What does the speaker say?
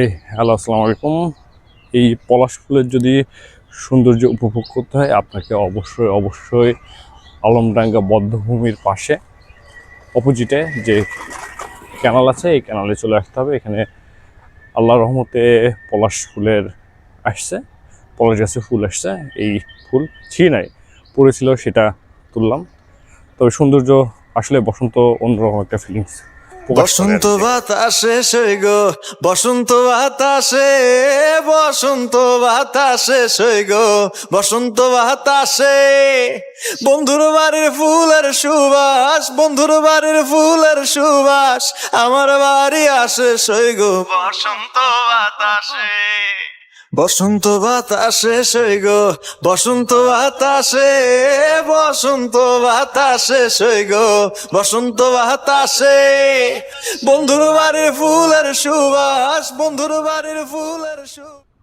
এই, হ্যালো, আসসালামু আলাইকুম। এই পলাশ ফুলের যদি সৌন্দর্য উপভোগ করতে হয়, আপনাকে অবশ্যই অবশ্যই আলমডাঙ্গা বদ্ধভূমির পাশে, অপোজিটে যে ক্যানাল আছে, এই ক্যানালে চলে আসতে হবে। এখানে আল্লাহ রহমতে পলাশ ফুলের আসছে, পলাশ গাছে ফুল আসছে। এই ফুল ছিঁড়ে নাই পড়েছিল, সেটা তুললাম। তবে সৌন্দর্য আসলে বসন্ত অন্যরকম একটা ফিলিংস বসন্ত বাতাসে সৈগ বসন্ত বাতাসে বসন্ত বাতাসে সৈগ বসন্ত বাতাসে। বন্ধুর বাড়ির ফুলের সুবাস বন্ধুর বাড়ির ফুলের সুবাস আমার বাড়ি আসে সৈগ বসন্ত বাতাসে। বসন্ত বাতাসে সৈগ বসন্ত বাতাসে বসন্ত বাতাসে গো, বসন্ত বাতাসে। বন্ধুর বাড়ির ফুলের সুবাস, বন্ধুর বাড়ির ফুলের সুবাস